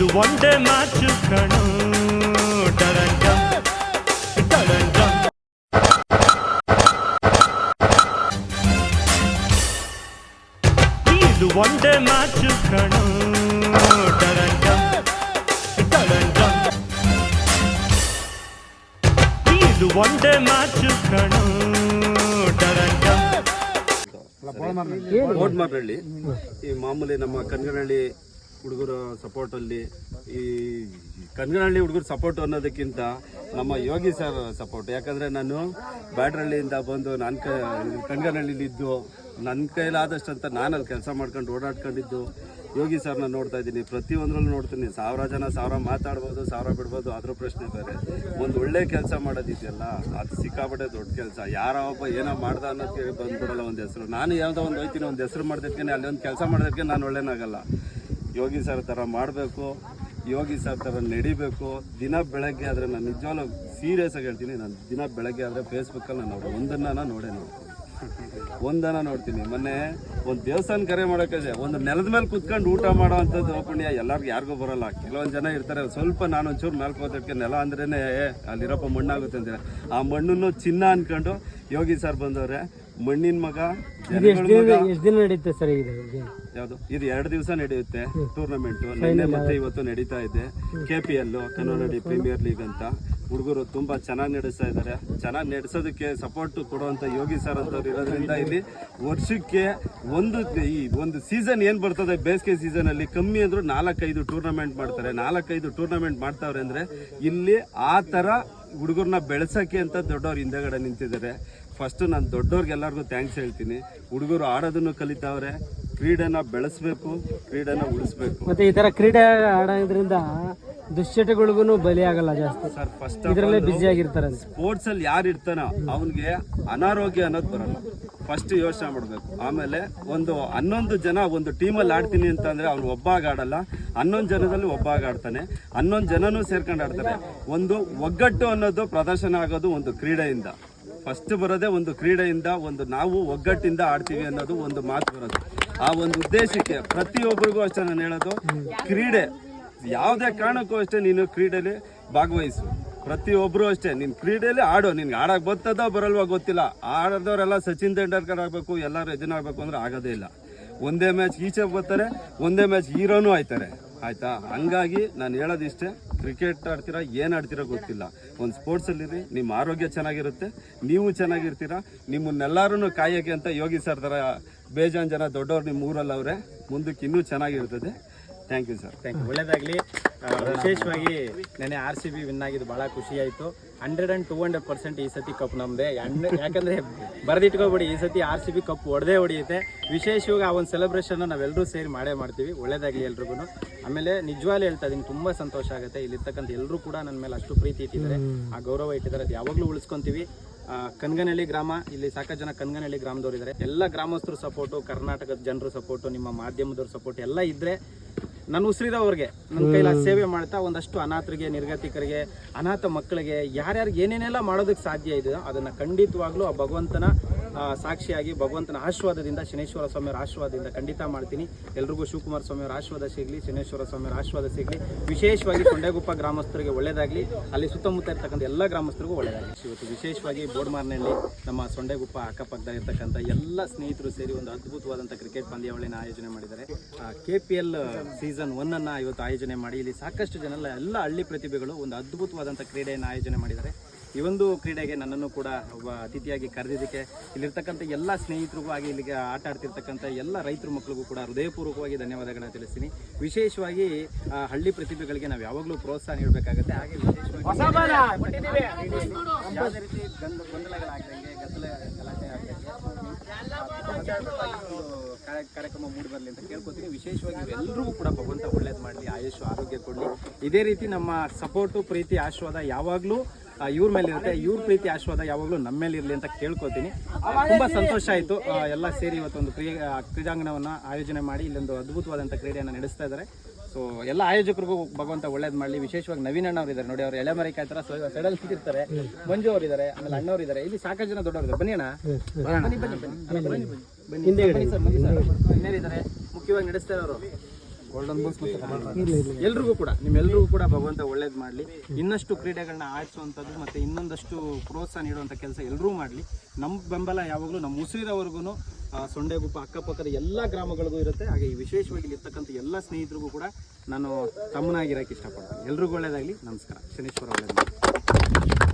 ಇದು ಒಂದೇ ಮಾತು ಕಣು. ಇದು ಒಂದೇ ಮಾತು ಕಣು. ಇದು ಒಂದೇ ಮಾತು ಕಣು. ಕೋಡ್ಮಾರ್ನಹಳ್ಳಿ ಈ ಮಾಮೂಲಿ ನಮ್ಮ ಕನ್ಗನಹಳ್ಳಿ ಹುಡುಗರ ಸಪೋರ್ಟ್ ಅಲ್ಲಿ, ಈ ಕನ್ಗನಹಳ್ಳಿ ಹುಡುಗರ ಸಪೋರ್ಟ್ ಅನ್ನೋದಕ್ಕಿಂತ ನಮ್ಮ ಯೋಗಿ ಸರ್ ಸಪೋರ್ಟ್ ಯಾಕಂದ್ರೆ ನಾನು ಬ್ಯಾಟ್ರಹಳ್ಳಿಯಿಂದ ಬಂದು ನನ್ನ ಕೈ ಕನ್ಗನಹಳ್ಳಿಲಿ ಇದ್ದು ನನ್ನ ಕೈಲಾದಷ್ಟು ಅಂತ ನಾನು ಅಲ್ಲಿ ಕೆಲಸ ಮಾಡ್ಕೊಂಡು ಓಡಾಡ್ಕೊಂಡಿದ್ದು, ಯೋಗಿ ಸರ್ನ ನೋಡ್ತಾ ಇದ್ದೀನಿ. ಪ್ರತಿಯೊಂದರಲ್ಲೂ ನೋಡ್ತೀನಿ. ಸಾವಿರ ಜನ, ಸಾವಿರ ಮಾತಾಡ್ಬೋದು, ಸಾವಿರ ಬಿಡ್ಬೋದು ಅದರ ಪ್ರಶ್ನೆ ಬೇರೆ. ಒಂದು ಒಳ್ಳೆ ಕೆಲಸ ಮಾಡೋದಿದೆಯಲ್ಲ, ಅದು ಸಿಕ್ಕಾಪಟ್ಟೆ ದೊಡ್ಡ ಕೆಲಸ. ಯಾರ ಒಬ್ಬ ಏನೋ ಮಾಡ್ದ ಅನ್ನೋದಕ್ಕೆ ಬಂದ್ಬಿಡಲ್ಲ ಒಂದು ಹೆಸರು. ನಾನು ಯಾವುದೋ ಒಂದು ಹೋಯ್ತೀನಿ, ಒಂದು ಹೆಸರು ಮಾಡೋದಕ್ಕೆ ಅಲ್ಲಿ ಒಂದು ಕೆಲಸ ಮಾಡೋದಕ್ಕೆ ನಾನು ಒಳ್ಳೆನಾಗಲ್ಲ. ಯೋಗಿ ಸರ್ ಥರ ಮಾಡಬೇಕು, ಯೋಗಿ ಸರ್ ಥರ ನಡಿಬೇಕು. ದಿನ ಬೆಳಗ್ಗೆ ಆದರೆ ನಾನು ನಿಜವಾಗ್ಲೂ ಸೀರಿಯಸ್ ಆಗಿ ಹೇಳ್ತೀನಿ, ನಾನು ದಿನ ಬೆಳಗ್ಗೆ ಆದರೆ ಫೇಸ್ಬುಕ್ಕಲ್ಲಿ ನಾನು ಅವ್ರ ಒಂದನ್ನು ನಾನು ನೋಡೇ ನೋಡ್ತೀನಿ. ಒಂದನ ನೋಡ್ತೀನಿ. ಮೊನ್ನೆ ಒಂದು ದೇವಸ್ಥಾನ ಕರೆ ಮಾಡೋಕೆ ಒಂದು ನೆಲದ ಮೇಲೆ ಕುತ್ಕೊಂಡು ಊಟ ಮಾಡೋ ಅಂಥದ್ದು ಪುಣ್ಯ ಎಲ್ಲರಿಗೂ ಯಾರಿಗೂ ಬರಲ್ಲ. ಕೆಲವೊಂದು ಜನ ಇರ್ತಾರೆ. ಸ್ವಲ್ಪ ನಾನು ಒಂಚೂರು ಮೇಲ್ಕೋದಕ್ಕೆ ನೆಲ ಅಂದ್ರೇನೆ ಏ, ಅಲ್ಲಿರಪ್ಪ ಮಣ್ಣಾಗುತ್ತೆ ಅಂತ ಆ ಮಣ್ಣನ್ನು ಚಿನ್ನ ಅನ್ಕೊಂಡು ಯೋಗಿ ಸರ್ ಬಂದವ್ರೆ ಮಣ್ಣಿನ ಮಗ ದಿನ ನಡೀತೆ ಸರ್ ಯಾವುದು? ಇದು ಎರಡು ದಿವಸ ನಡೆಯುತ್ತೆ ಟೂರ್ನಮೆಂಟ್. ನಿನ್ನೆ ಮತ್ತೆ ಇವತ್ತು ನಡೀತಾ ಇದೆ K P L Kannada premier league ಅಂತ. ಹುಡುಗರು ತುಂಬಾ ಚೆನ್ನಾಗಿ ನಡೆಸ್ತಾ ಇದ್ದಾರೆ. ಚೆನ್ನಾಗಿ ನಡೆಸೋದಕ್ಕೆ ಸಪೋರ್ಟ್ ಕೊಡುವಂತ ಯೋಗಿ ಸರ್ ಅಂತವ್ರು ಇರೋದ್ರಿಂದ ಇಲ್ಲಿ ವರ್ಷಕ್ಕೆ ಒಂದು ಈ ಒಂದು ಸೀಸನ್ ಏನು ಬರ್ತದೆ? ಬೇಸಿಗೆ ಸೀಸನ್ ಅಲ್ಲಿ ಕಮ್ಮಿ ಅಂದರೂ ನಾಲ್ಕೈದು ಟೂರ್ನಮೆಂಟ್ ಮಾಡ್ತಾರೆ. ನಾಲ್ಕೈದು ಟೂರ್ನಮೆಂಟ್ ಮಾಡ್ತಾವ್ರೆ ಅಂದ್ರೆ ಇಲ್ಲಿ ಆ ಥರ ಹುಡುಗರನ್ನ ಬೆಳೆಸಕ್ಕೆ ಅಂತ ದೊಡ್ಡವ್ರು ಹಿಂದೆಗಡೆ ನಿಂತಿದ್ದಾರೆ. ಫಸ್ಟ್ ನಾನು ದೊಡ್ಡವ್ರಿಗೆಲ್ಲರಿಗೂ ಥ್ಯಾಂಕ್ಸ್ ಹೇಳ್ತೀನಿ. ಹುಡುಗರು ಆಡೋದನ್ನು ಕಲಿತಾವ್ರೆ. ಕ್ರೀಡೆನ ಬೆಳೆಸಬೇಕು ಕ್ರೀಡೆನ ಉಳಿಸ್ಬೇಕು. ಮತ್ತೆ ಈ ತರ ಕ್ರೀಡೆ ಆಡೋದ್ರಿಂದ ದುಶ್ಚಟಗಳಿಗೂ ಬಲಿ ಆಗಲ್ಲ ಜಾಸ್ತಿ ಸರ್ ಫಸ್ಟ್ ಇದರಲ್ಲೇ ಬ್ಯುಸಿ ಆಗಿರ್ತಾರೆ ಸ್ಪೋರ್ಟ್ಸ್ ಅಲ್ಲಿ ಯಾರು ಇರ್ತಾನೋ ಅವನಿಗೆ ಅನಾರೋಗ್ಯ ಅನ್ನೋದು ಬರಲ್ಲ. ಫಸ್ಟ್ ಯೋಚನೆ ಮಾಡಬೇಕು. ಆಮೇಲೆ ಒಂದು ಹನ್ನೊಂದು ಜನ ಒಂದು ಟೀಮಲ್ಲಿ ಆಡ್ತೀನಿ ಅಂತಂದ್ರೆ ಅವ್ನು ಒಬ್ಬಾಗ ಆಡಲ್ಲ ಹನ್ನೊಂದು ಜನದಲ್ಲಿ ಒಬ್ಬಾಗ ಆಡ್ತಾನೆ ಹನ್ನೊಂದು ಜನನೂ ಸೇರ್ಕೊಂಡು ಆಡ್ತಾರೆ ಒಂದು ಒಗ್ಗಟ್ಟು ಅನ್ನೋದು ಪ್ರದರ್ಶನ ಆಗೋದು ಒಂದು ಕ್ರೀಡೆಯಿಂದ. ಫಸ್ಟ್ ಬರೋದೇ ಒಂದು ಕ್ರೀಡೆಯಿಂದ ಒಂದು ನಾವು ಒಗ್ಗಟ್ಟಿಂದ ಆಡ್ತೀವಿ ಅನ್ನೋದು ಒಂದು ಮಾತು ಬರೋದು. ಆ ಒಂದು ಉದ್ದೇಶಕ್ಕೆ ಪ್ರತಿಯೊಬ್ಬರಿಗೂ ಅಷ್ಟೇ ನಾನು ಹೇಳೋದು. ಕ್ರೀಡೆ, ಯಾವುದೇ ಕಾರಣಕ್ಕೂ ಅಷ್ಟೇ ನೀನು ಕ್ರೀಡೆಯಲ್ಲಿ ಭಾಗವಹಿಸು. ಪ್ರತಿಯೊಬ್ಬರು ಅಷ್ಟೇ, ನೀನು ಕ್ರೀಡೆಯಲ್ಲಿ ಆಡೋ. ನಿನ್ಗೆ ಆಡೋಕೆ ಬರ್ತದೋ ಬರಲ್ವಾ ಗೊತ್ತಿಲ್ಲ. ಆಡೋದವರೆಲ್ಲ ಸಚಿನ್ ತೆಂಡೂಲ್ಕರ್ ಆಗಬೇಕು, ಎಲ್ಲರೂ ಇದನ್ನಾಗಬೇಕು ಅಂದ್ರೆ ಆಗೋದೇ ಇಲ್ಲ. ಒಂದೇ ಮ್ಯಾಚ್ ಈಚೆ ಬರ್ತಾರೆ, ಒಂದೇ ಮ್ಯಾಚ್ ಹೀರೋನು ಆಯ್ತಾರೆ. ಆಯಿತಾ? ಹಂಗಾಗಿ ನಾನು ಹೇಳೋದಿಷ್ಟೇ ಕ್ರಿಕೆಟ್ ಆಡ್ತೀರಾ, ಏನು ಆಡ್ತೀರಾ ಗೊತ್ತಿಲ್ಲ. ಒಂದು ಸ್ಪೋರ್ಟ್ಸಲ್ಲಿರಿ ನಿಮ್ಮ ಆರೋಗ್ಯ ಚೆನ್ನಾಗಿರುತ್ತೆ, ನೀವು ಚೆನ್ನಾಗಿರ್ತೀರಾ ನಿಮ್ಮನ್ನೆಲ್ಲರೂ ಕಾಯೋಕೆ ಅಂತ ಯೋಗಿ ಸರ್ ಥರ ಬೇಜಾನ್ ಜನ ದೊಡ್ಡವ್ರು ನಿಮ್ಮ ಊರಲ್ಲಿ ಅವರೇ ಮುಂದಕ್ಕೆ ಇನ್ನೂ ಚೆನ್ನಾಗಿರ್ತದೆ. Thank you sir thank you ಒಳ್ಳೇದಾಗಲಿ. ವಿಶೇಷವಾಗಿ ನೆನೆ ಆರ್ ಸಿ ಬಿ ವಿನ್ ಆಗಿದ್ದು ಭಾಳ ಖುಷಿ ಆಯಿತು hundred and two hundred percent ಈ ಸತಿ ಕಪ್ ನಮ್ಮದೇ ಯಾಕಂದರೆ ಬರೆದಿಟ್ಕೋಬೇಡಿ, ಈ ಸತಿ ಆರ್ ಸಿ ಬಿ ಕಪ್ ಹೊಡೆದೇ ಹೊಡೆಯುತ್ತೆ. ವಿಶೇಷವಾಗಿ ಆ ಒಂದು ಸೆಲೆಬ್ರೇಷನ್ನ ನಾವೆಲ್ಲರೂ ಸೇರಿ ಮಾಡೇ ಮಾಡ್ತೀವಿ. ಒಳ್ಳೇದಾಗಲಿ ಎಲ್ರಿಗೂ ಆಮೇಲೆ ನಿಜವಾಗ್ಲೂ ಹೇಳ್ತಾ ಇದ್ದೀನಿ ತುಂಬ ಸಂತೋಷ ಆಗುತ್ತೆ. ಇಲ್ಲಿರ್ತಕ್ಕಂಥ ಎಲ್ಲರೂ ಕೂಡ ನನ್ನ ಮೇಲೆ ಅಷ್ಟು ಪ್ರೀತಿ ಇಟ್ಟಿದ್ದಾರೆ. ಆ ಗೌರವ ಇಟ್ಟಿದ್ದಾರೆ. ಅದು ಯಾವಾಗಲೂ ಉಳಿಸ್ಕೊಂತೀವಿ. ಕನ್ಗನಹಳ್ಳಿ ಗ್ರಾಮ, ಇಲ್ಲಿ ಸಾಕಷ್ಟು ಜನ ಕನ್ಗನಹಳ್ಳಿ ಗ್ರಾಮದವ್ರು ಇದ್ದಾರೆ ಎಲ್ಲ ಗ್ರಾಮಸ್ಥರು ಸಪೋರ್ಟು ಕರ್ನಾಟಕದ ಜನರು ಸಪೋರ್ಟು ನಿಮ್ಮ ಮಾಧ್ಯಮದವ್ರ ಸಪೋರ್ಟ್ ಎಲ್ಲ ಇದ್ದರೆ ನಾನು ಉಸಿರಿದವ್ರಿಗೆ ನನ್ನ ಕೈಲ ಸೇವೆ ಮಾಡ್ತಾ ಒಂದಷ್ಟು ಅನಾಥರಿಗೆ ನಿರ್ಗತಿಕರಿಗೆ ಅನಾಥ ಮಕ್ಕಳಿಗೆ ಯಾರ್ಯಾರಿಗೆ ಏನೇನೆಲ್ಲ ಮಾಡೋದಕ್ಕೆ ಸಾಧ್ಯ ಇದೆಯೋ ಅದನ್ನು ಖಂಡಿತವಾಗ್ಲೂ ಆ ಭಗವಂತನ ಸಾಕ್ಷಿಯಾಗಿ ಭಗವಂತನ ಆಶೀರ್ವಾದದಿಂದ ಶನೇಶ್ವರ ಸ್ವಾಮಿಯವರ ಆಶೀರ್ವಾದದಿಂದ ಖಂಡಿತ ಮಾಡ್ತೀನಿ. ಎಲ್ರಿಗೂ ಶಿವಕುಮಾರ ಸ್ವಾಮಿಯವರ ಆಶೀರ್ವಾದ ಸಿಗಲಿ, ಶನೇಶ್ವರ ಸ್ವಾಮಿಯವರ ಆಶೀರ್ವಾದ ಸಿಗಲಿ. ವಿಶೇಷವಾಗಿ ಕೊಂಡೆಗುಪ್ಪ ಗ್ರಾಮಸ್ಥರಿಗೆ ಒಳ್ಳೆಯದಾಗಲಿ ಅಲ್ಲಿ ಸುತ್ತಮುತ್ತ ಇರ್ತಕ್ಕಂಥ ಎಲ್ಲ ಗ್ರಾಮಸ್ಥರಿಗೂ ಒಳ್ಳೆಯದಾಗಲಿ ಇವತ್ತು ವಿಶೇಷವಾಗಿ ಬೋಡ್ಮಾರ್ನಲ್ಲಿ ನಮ್ಮ ಸೊಂಡೆಗುಪ್ಪ ಅಕ್ಕಪಕ್ಕದಲ್ಲಿ ಇರ್ತಕ್ಕಂಥ ಎಲ್ಲ ಸ್ನೇಹಿತರು ಸೇರಿ ಒಂದು ಅದ್ಭುತವಾದಂಥ ಕ್ರಿಕೆಟ್ ಪಂದ್ಯಾವಳಿನ ಆಯೋಜನೆ ಮಾಡಿದ್ದಾರೆ. K P L season one ಅನ್ನ ಇವತ್ತು ಆಯೋಜನೆ ಮಾಡಿ, ಇಲ್ಲಿ ಸಾಕಷ್ಟು ಜನ ಎಲ್ಲ ಹಳ್ಳಿ ಪ್ರತಿಭೆಗಳು ಒಂದು ಅದ್ಭುತವಾದಂಥ ಕ್ರೀಡೆಯನ್ನು ಆಯೋಜನೆ ಮಾಡಿದ್ದಾರೆ. ಈ ಒಂದು ಕ್ರೀಡೆಗೆ ನನ್ನನ್ನು ಕೂಡ ಒಬ್ಬ ಅತಿಥಿಯಾಗಿ ಕರೆದಿದ್ದಕ್ಕೆ ಇಲ್ಲಿರ್ತಕ್ಕಂಥ ಎಲ್ಲ ಸ್ನೇಹಿತರಿಗೂ ಆಗಿ ಇಲ್ಲಿಗೆ ಆಟ ಆಡ್ತಿರ್ತಕ್ಕಂಥ ಎಲ್ಲ ರೈತರ ಮಕ್ಕಳಿಗೂ ಕೂಡ ಹೃದಯಪೂರ್ವಕವಾಗಿ ಧನ್ಯವಾದಗಳನ್ನ ತಿಳಿಸ್ತೀನಿ. ವಿಶೇಷವಾಗಿ ಹಳ್ಳಿ ಪ್ರತಿಭೆಗಳಿಗೆ ನಾವು ಯಾವಾಗಲೂ ಪ್ರೋತ್ಸಾಹ ನೀಡಬೇಕಾಗುತ್ತೆ. ಹಾಗೆ ವಿಶೇಷವಾಗಿ ಯಾವುದೇ ರೀತಿ ಗಂದ ಗೊಂದಲಗಳಾಗ್ದಂಗೆ ಗದ್ದಲ ಗಲಾಟೆ ಆಗ್ದಂಗೆ ಕಾರ್ಯಕ್ರಮ ಮೂಡಿ ಬರಲಿ ಅಂತ ಕೇಳ್ಕೊತೀನಿ. ವಿಶೇಷವಾಗಿ ಎಲ್ಲರಿಗೂ ಕೂಡ ಭಗವಂತ ಒಳ್ಳೇದು ಮಾಡಲಿ ಆಯುಷ್ ಆರೋಗ್ಯ ಕೊಡಲಿ. ಇದೇ ರೀತಿ ನಮ್ಮ ಸಪೋರ್ಟು ಪ್ರೀತಿ ಆಶೀರ್ವಾದ ಯಾವಾಗಲೂ ಇವ್ರ ಮೇಲೆ ಇರುತ್ತೆ ಇವ್ರ ಪ್ರೀತಿ ಆಶೀರ್ವಾದ ಯಾವಾಗಲೂ ನಮ್ಮ ಮೇಲೆ ಇರಲಿ ಅಂತ ಕೇಳ್ಕೊತೀನಿ ತುಂಬ ಸಂತೋಷ ಆಯಿತು. ಎಲ್ಲ ಸೇರಿ ಇವತ್ತೊಂದು ಕ್ರೀ ಕ್ರೀಡಾಂಗಣವನ್ನ ಆಯೋಜನೆ ಮಾಡಿ ಇಲ್ಲೊಂದು ಅದ್ಭುತವಾದಂಥ ಕ್ರೀಡೆಯನ್ನು ನಡೆಸ್ತಾ ಇದ್ದಾರೆ. ಸೊ ಎಲ್ಲ ಆಯೋಜಕರಿಗೂ ಭಗವಂತ ಒಳ್ಳೇದು ಮಾಡಲಿ. ವಿಶೇಷವಾಗಿ ನವೀನ್ ಅಣ್ಣ ಅವರು ಇದ್ದಾರೆ. ನೋಡಿ ಅವರು ಎಳೆ ಮರಿ ತರ ಸಡಲ್ ಇರ್ತಾರೆ ಮಂಜು ಅವರು ಇದ್ದಾರೆ ಆಮೇಲೆ ಅಣ್ಣವ್ರು ಇದ್ದಾರೆ. ಇಲ್ಲಿ ಸಾಕಷ್ಟು ಜನ ದೊಡ್ಡವರು ಇದ್ದಾರೆ. ಬನ್ನಿ ಅಣ್ಣ. ಬನ್ನಿ ಬನ್ನಿ ಬನ್ನಿ. ಬನ್ನಿ ಬನ್ನಿ. ಬನ್ನಿ ಬನ್ನಿ ಸರ್ ಬನ್ನಿ ಸರ್. ಇನ್ನೇನಿದ್ದಾರೆ ಮುಖ್ಯವಾಗಿ ನಡೆಸ್ತಾ ಇರೋರು. ಇಲ್ಲ ಇಲ್ಲ ಎಲ್ರಿಗೂ ಕೂಡ ನಿಮ್ಮೆಲ್ಲರಿಗೂ ಕೂಡ ಭಗವಂತ ಒಳ್ಳೇದು ಮಾಡಲಿ. ಇನ್ನಷ್ಟು ಕ್ರೀಡೆಗಳನ್ನ ಆಡಿಸುವಂಥದ್ದು ಮತ್ತು ಇನ್ನೊಂದಷ್ಟು ಪ್ರೋತ್ಸಾಹ ನೀಡುವಂಥ ಕೆಲಸ ಎಲ್ಲರೂ ಮಾಡಲಿ. ನಮ್ಮ ಬೆಂಬಲ ಯಾವಾಗಲೂ ನಮ್ಮ ಉಸಿರಿದವರೆಗೂ ಸೊಂಡೆಗುಪ್ಪ, ಅಕ್ಕಪಕ್ಕದ ಎಲ್ಲ ಗ್ರಾಮಗಳಿಗೂ ಇರುತ್ತೆ. ಹಾಗೆ ಈ ವಿಶೇಷವಾಗಿ ಇರ್ತಕ್ಕಂಥ ಎಲ್ಲ ಸ್ನೇಹಿತರಿಗೂ ಕೂಡ ನಾನು ತಮ್ಮನಾಗಿರೋಕ್ಕೆ ಇಷ್ಟಪಡ್ತೀನಿ. ಎಲ್ರಿಗೂ ಒಳ್ಳೇದಾಗಲಿ. ನಮಸ್ಕಾರ. ಶನೇಶ್ವರ ಒಳ್ಳೇದಾಗಲಿ